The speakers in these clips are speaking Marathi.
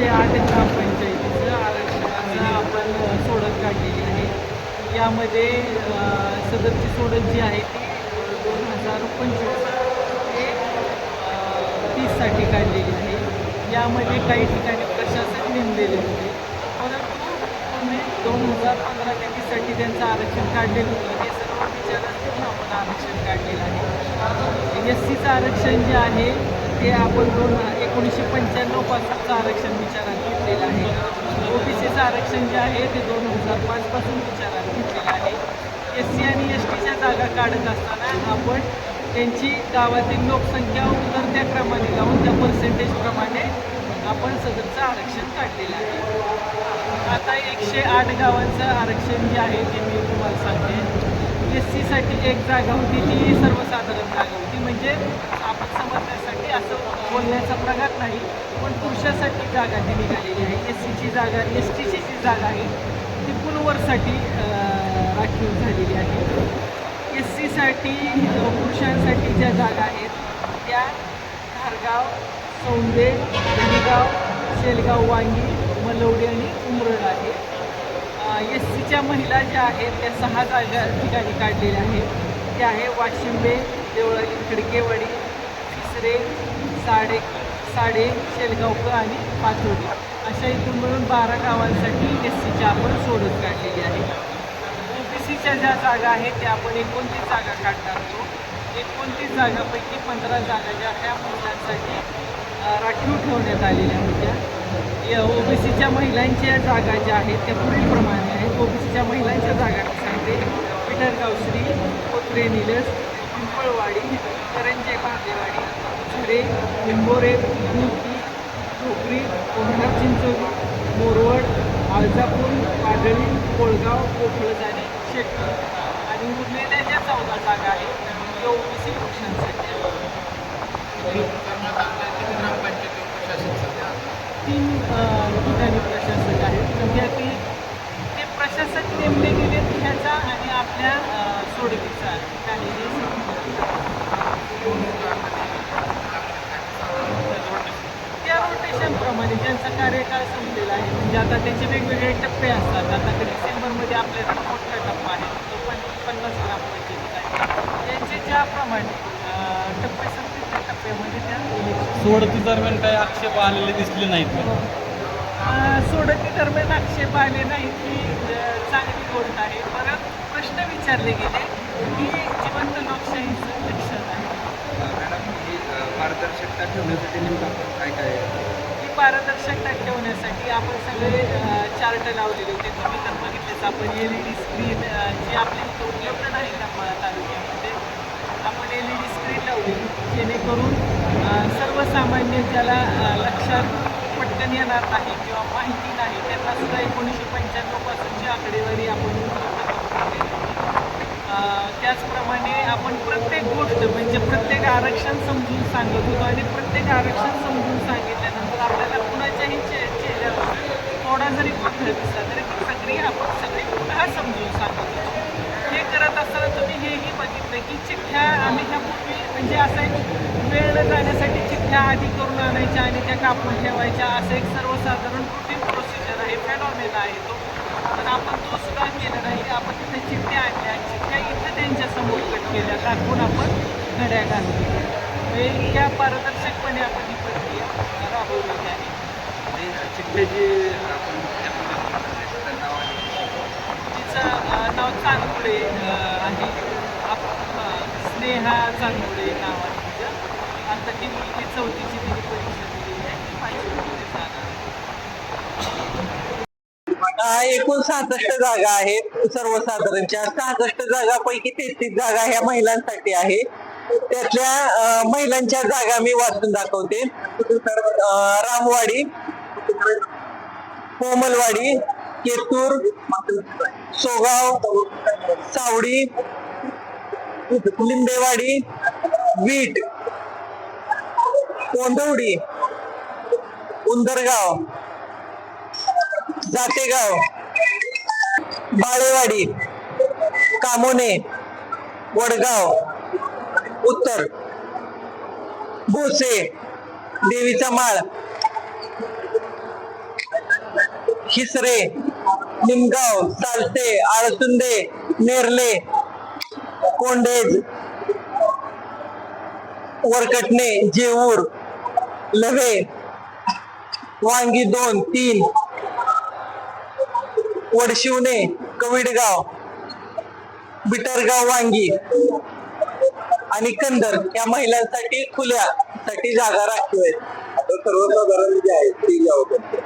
एकशे आठ ग्रामपंचायतीचं आरक्षणाचं आपण सोडत काढलेली आहे. यामध्ये सदरची सोडत जी आहे ती दोन हजार पंचवीस ते तीससाठी काढलेली आहे. यामध्ये काही ठिकाणी प्रशासन नेमलेले होते. परंतु तुम्ही दोन हजार पंधरा ते वीससाठी त्यांचं आरक्षण काढलेलं होतं. हे सर्व विचारात घेऊन आपण आरक्षण काढलेलं आहे. एस सीचं आरक्षण जे आहे ते आपण दोन एकोणीसशे पंच्याण्णवपासूनचं आरक्षण विचारात घेतलेलं आहे. ओबीसीचं आरक्षण जे आहे ते दोन हजार पाचपासून विचारात घेतलेलं आहे. एस सी आणि एस टीच्या जागा काढत असताना आपण त्यांची गावातील लोकसंख्या उतरत्या क्रमाने लावून त्या पर्सेंटेजप्रमाणे आपण सदरचं आरक्षण काढलेलं आहे. आता एकशे आठ गावांचं आरक्षण जे आहे ते मी तुम्हाला सांगते. एस सीसाठी एक जागा होती ती सर्वसाधारण जागा होती. म्हणजे आपण समजण्यासाठी असं बोलण्याचा प्रकार नाही पण पुरुषासाठी जागा ती निघालेली आहे. एस सीची जागा एस टीची जी जागा आहे ती पुलवरसाठी राखीव झालेली आहे. एस सीसाठी पुरुषांसाठी ज्या जागा आहेत त्या धारगाव सौंदे धनेगाव शेलगाव वांगी मलवडी आणि उमरड आहे. एस सीच्या महिला ज्या आहेत त्या सहा जागा ठिकाणी काढलेल्या आहेत. त्या आहे वाशिंबे देवळाली खडकेवाडी तिसरे साडे साडे शेलगावकर आणि पाचोडी अशा इथून मिळून बारा गावांसाठी एस सीच्या आपण सोडत काढलेली आहे. ओ बी सीच्या ज्या जागा आहेत त्या आपण एकोणतीस जागा काढणार आहोत. एकोणतीस जागापैकी पंधरा जागा ज्या ह्या महिलांसाठी राखीव ठेवण्यात आलेल्या होत्या. या ओ बी सीच्या महिलांच्या जागा ज्या आहेत त्या पुढीलप्रमाणे आहेत. ओबीसीच्या महिलांच्या जागा मी सांगते पिठरगावश्री कोत्रे निलस पिंपळवाडी करंजे भागेवाडी झुरे लिंबोरे मूर्ती ढोकरी कोंढा चिंचोली मोरवड आळजापूर पाडळी कोळगाव कोफळज शेखर शेटकर आणि उरलेल्या ज्या चौदा जागा आहेत त्या ओबीसी पक्षांसाठी तीन ठिकाणी प्रशासक आहेत. सध्या ती ते प्रशासक नेमले गेले ह्याचा आणि आपल्या अ, रोटेशनप्रमाणे ज्यांचा कार्यकाळ संपलेला आहे म्हणजे आता त्याचे वेगवेगळे टप्पे असतात. आता डिसेंबरमध्ये आपल्याकडे मोठा टप्पा आहे. तो पण पन्नास ग्रामपंचायतीचा आहे त्यांचे ज्याप्रमाणे टप्पे संपतील त्या टप्प्यामध्ये त्या सोडती दरम्यान काही आक्षेप आलेले दिसले नाहीत का? सोडती दरम्यान आक्षेप आले नाही ही अ, चांगली गोष्ट आहे. परत प्रश्न विचारले गेले की जिवंत लोकशाहीचं लक्षण आहे. मॅडम ही पारदर्शकता ठेवण्यासाठी नेमकं काय काय पारदर्शकता ठेवण्यासाठी आपण सगळे चार्ट लावलेले होते. तुम्ही तर बघितलेच आपण एल ई डी स्क्रीन जी आपल्या इथं उपलब्ध नाही करमाळा तालुक्यामध्ये आपण एल ई डी स्क्रीन लावली जेणेकरून सर्वसामान्य ज्याला लक्षात पटकन येणार नाही किंवा माहिती नाही त्यांना सुद्धा एकोणीसशे पंच्याण्णवपासूनची आकडेवारी आपण त्याचप्रमाणे आपण प्रत्येक गोष्ट म्हणजे प्रत्येक आरक्षण समजून सांगत होतो आणि प्रत्येक आरक्षण समजून सांगितलं जरी गोंधळ दिसला तरी पण सगळी आपण सगळी पुन्हा समजून सांगत होतो हे करत असताना तुम्ही हेही बघितलं की चिठ्ठ्या आम्ही ह्यापूर्वी म्हणजे असं एक वेळ न जाण्यासाठी चिठ्ठ्या आधी करून आणायच्या आणि त्या कापून ठेवायच्या. असं एक सर्वसाधारण रुटीन प्रोसिजर आहे फॅनॉमेन आहे तो. पण आपण तो सुद्धा केला नाही. आपण तिथे चिठ्ठ्या आणल्या. चिठ्ठ्या इथं त्यांच्यासमोर कट केल्या. दाखवून आपण घड्या घालतो म्हणजे इतक्या पारदर्शकपणे आपण ही प्रक्रिया राबवलेली आहे आणि चिठ्ठ्याची आपण तिचं नाव चांगुळे आणि आप स्नेहा चांगुळे नाव आहे तिचं. आता ती मुलगी चौथीची तिने परीक्षा दिलेली आहे. ती पाचवीमध्ये जाणार एकूण सहासष्ट जागा आहेत. सर्वसाधारणच्या सहासष्ट जागापैकी तेहतीस जागा ह्या महिलांसाठी आहे. त्यातल्या महिलांच्या जागा मी वाचून दाखवते. रामवाडी कोमलवाडी केतूर सोगाव सावडी लिंबेवाडी वीट कोंदवडी उंदरगाव जातेगाव बाळेवाडी कामोने वडगाव उत्तर भोसे देवीचा माळ खिसरे निमगाव सालसे आळसुंदे नेरले कोंडेज वरकटणे जेऊर लवे वांगी दोन तीन वडशिवणे कविडगाव बिटरगाव वांगी आणि कंदर या महिलांसाठी खुल्या साठी जागा राखीव आहे सर्वसाधारण जे आहे ते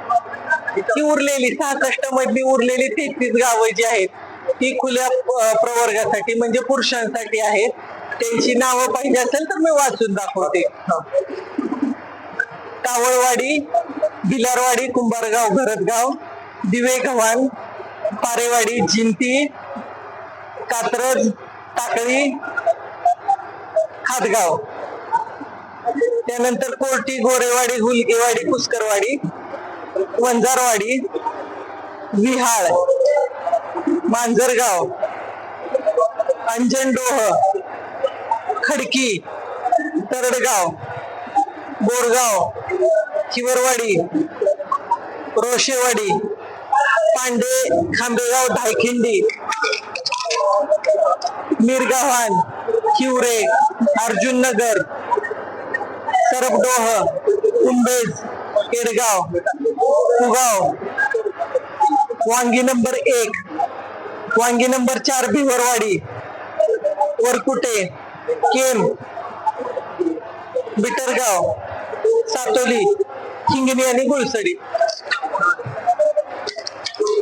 गाव ती उरलेली सहासष्ट मधली उरलेली तेहतीस गावं जी आहेत ती खुल्या प्रवर्गासाठी म्हणजे पुरुषांसाठी आहेत. त्यांची नावं पाहिजे असेल तर मी वाचून दाखवते. कावळवाडी भिलारवाडी कुंभारगाव भरतगाव दिवे गव्हाण पारेवाडी जिंती कात्रज टाकळी हातगाव. त्यानंतर कोर्टी गोरेवाडी हुलगेवाडी पुष्करवाडी वंजारवाडी विहाळ मांजरगाव अंजनडोह खडकी तरडगाव बोरगाव चिवरवाडी रोशेवाडी पांडे खांबेगाव धायखिंडी मिरगावान हिवरे अर्जुन नगर सरबडोह उंबेज केडगाव कुगाव वांगी नंबर एक. वांगी नंबर चार भिवरवाडी. वरकुटे केम. बिटरगाव. सातोली. हिंगणी आणि गुळसडी